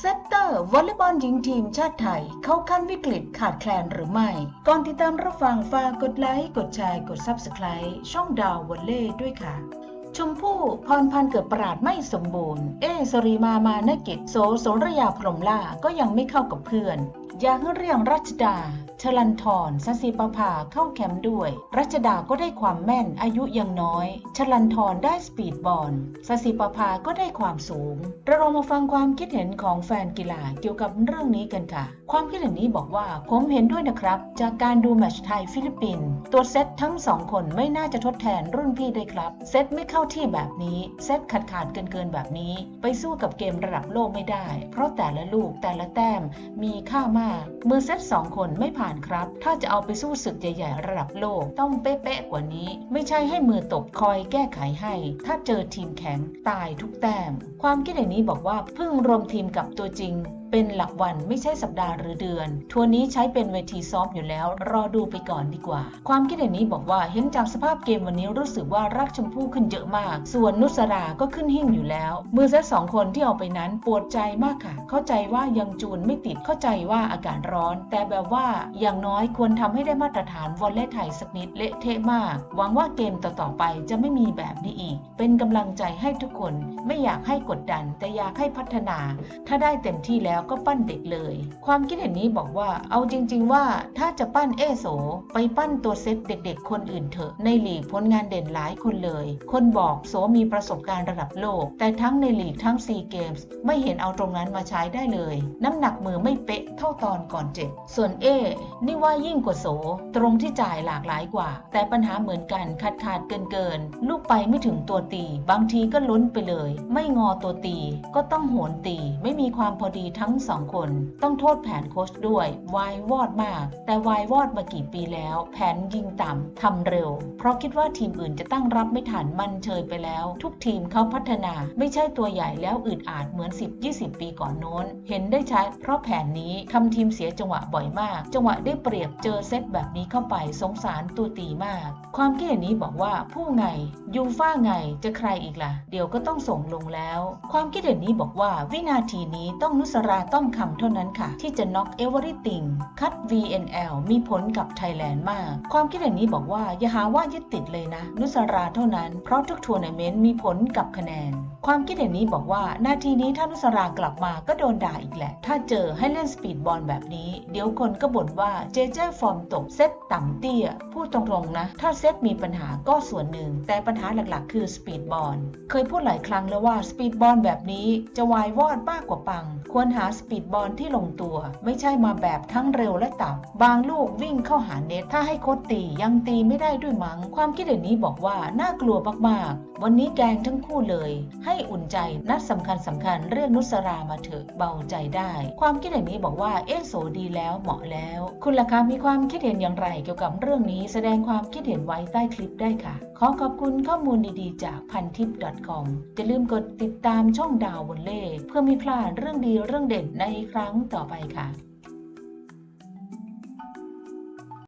เซตเตอร์วอลเลย์บอลหญิงทีมชาติไทย เข้าขั้นวิกฤตขาดแคลนหรือไม่ ก่อนติดตามรับฟังฝากกดไลค์ กดแชร์กด Subscribe ช่องดาววอลเล่ด้วยค่ะ ชมพู่พรพันธ์เกิดประหลาดไม่สมบูรณ์ เอสรีมา มานกิจ โสโสรยาพรหมล่าก็ยังไม่เข้ากับเพื่อน อยากให้เรียงรัชดาชลันทรสศิปภาเข้าแคมป์ด้วย รัชดาก็ได้ความแม่นอายุยังน้อย ชลันทรได้สปีดบอลสศิปภาก็ได้ความสูง เราลองมาฟังความคิดเห็นของแฟนกีฬาเกี่ยวกับเรื่องนี้กันค่ะ ความคิดเห็นนี้บอกว่าผมเห็นด้วยนะครับ จากการดูแมตช์ไทยฟิลิปปินส์ตัวเซตทั้งสองคนไม่น่าจะทดแทนรุ่นพี่ได้ครับ เซตไม่เข้าที่แบบนี้เซตขาดขาดเกินเกินๆแบบนี้ ไปสู้กับเกมระดับโลกไม่ได้ เพราะแต่ละลูกแต่ละแต้มมีค่ามากเมือเซตสองคนไม่ผ่านครับ ถ้าจะเอาไปสู้ศึกใหญ่ๆ ระดับโลกต้องเป๊ะๆกว่านี้ ไม่ใช่ให้มือตบคอยแก้ไขให้ ถ้าเจอทีมแข็งตายทุกแต้ม ความคิดเห็นนี้บอกว่าเพิ่งรวมทีมกับตัวจริง เป็นหลักวันไม่ใช่สัปดาห์หรือเดือน ทัวร์นี้ใช้เป็นเวทีซ้อมอยู่แล้ว รอดูไปก่อนดีกว่า ความคิดเห็นนี้บอกว่าเห็นจากสภาพเกมวันนี้รู้สึกว่ารักชมพู่ขึ้นเยอะมาก ส่วนนุสราก็ขึ้นหิ่งอยู่แล้ว มือเซตสองคนที่เอาไปนั้นปวดใจมากค่ะ เข้าใจว่ายังจูนไม่ติดเข้าใจว่าอากาศร้อน แต่แบบว่าอย่างน้อยควรทำให้ได้มาตรฐานวอลเลยไทยสักนิดเละเทะมาก หวังว่าเกมต่อๆไปจะไม่มีแบบนี้อีก เป็นกำลังใจให้ทุกคน ไม่อยากให้กดดัน แต่อยากให้พัฒนา ถ้าได้เต็มที่แล้วก็ปั้นเด็กเลย ความคิดเห็นนี้บอกว่า เอาจริง ๆ ว่าถ้าจะปั้นเอโสไปปั้นตัวเซตเด็ก ๆ คนอื่นเถอะ ในหลีกผลงานเด่นหลายคนเลย คนบอกโสมีประสบการณ์ระดับโลก แต่ทั้งในหลีกทั้งซีเกมส์ไม่เห็นเอาตรงนั้นมาใช้ได้เลย น้ำหนักมือไม่เป๊ะเท่าตอนก่อนเจ็บ ส่วนเอนี่ว่ายิ่งกว่าโส ตรงที่จ่ายหลากหลายกว่า แต่ปัญหาเหมือนกันขาดขาดเกินเกินๆลูกไปไม่ถึงตัวตี บางทีก็ล้นไปเลย ไม่งอตัวตี ก็ต้องโหนตี ไม่มีความพอดีทั้ง้งสองคน ต้องโทษแผนโค้ชด้วยวายวอดมาก แต่วายวอดมากี่ปีแล้ว แผนยิงต่ำทำเร็ว เพราะคิดว่าทีมอื่นจะตั้งรับไม่ทันมันเชยไปแล้ว ทุกทีมเขาพัฒนาไม่ใช่ตัวใหญ่แล้วอึดอาดเหมือน 10-20 ปีก่อนโน้น เห็นได้ชัดเพราะแผนนี้ทำทีมเสียจังหวะบ่อยมาก จังหวะได้เปรียบเจอเซตแบบนี้เข้าไปสงสารตัวตีมาก ความคิดเห็นนี้บอกว่าผู้ไงยูฟ่าไงจะใครอีกล่ะ เดี๋ยวก็ต้องส่งลงแล้ว ความคิดเห็นนี้บอกว่าวินาทีนี้ต้องนุสราต้อมคำเท่านั้นค่ะ ที่จะน็อกเอเวอร์ติงคัด VNL มีผลกับไทยแลนด์มาก ความคิดเห็นนี้บอกว่า อย่าหาว่ายึดติดเลยนะ นุสราเท่านั้น เพราะทุกทัวร์นาเมนต์มีผลกับคะแนน ความคิดเห็นนี้บอกว่า นาทีนี้ถ้านุสรากลับมาก็โดนด่าอีกแหละ ถ้าเจอให้เล่นสปีดบอลแบบนี้ เดี๋ยวคนก็บ่นว่าเจเจฟอร์มตกเซตต่ำเตี้ย พูดตรงๆนะ ถ้าเซตมีปัญหาก็ส่วนหนึ่ง แต่ปัญหาหลักๆ คือสปีดบอล เคยพูดหลายครั้งแล้วว่าสปีดบอลแบบนี้จะวายวอดมากกว่าปัง ควรหาสปีดบอลที่ลงตัว ไม่ใช่มาแบบทั้งเร็วและต่ำบางลูกวิ่งเข้าหาเน็ต ถ้าให้โค้ชตียังตีไม่ได้ด้วยมั้ง ความคิดเห็นนี้บอกว่าน่ากลัวมากๆ วันนี้แกงทั้งคู่เลย ให้อุ่นใจนัดสำคัญสำคัญเรื่องนุสรามาเถอะเบาใจได้ ความคิดเห็นนี้บอกว่าเอะโสดีแล้วเหมาะแล้ว คุณล่ะคะมีความคิดเห็นอย่างไรเกี่ยวกับเรื่องนี้แสดงความคิดเห็นไว้ใต้คลิปได้ค่ะ ขอขอบคุณข้อมูลดีๆ จากพันทิป .com อย่าลืมกดติดตามช่องดาวบนเล่เพื่อไม่พลาดเรื่องดีเรื่องเด่นในครั้งต่อไปค่ะ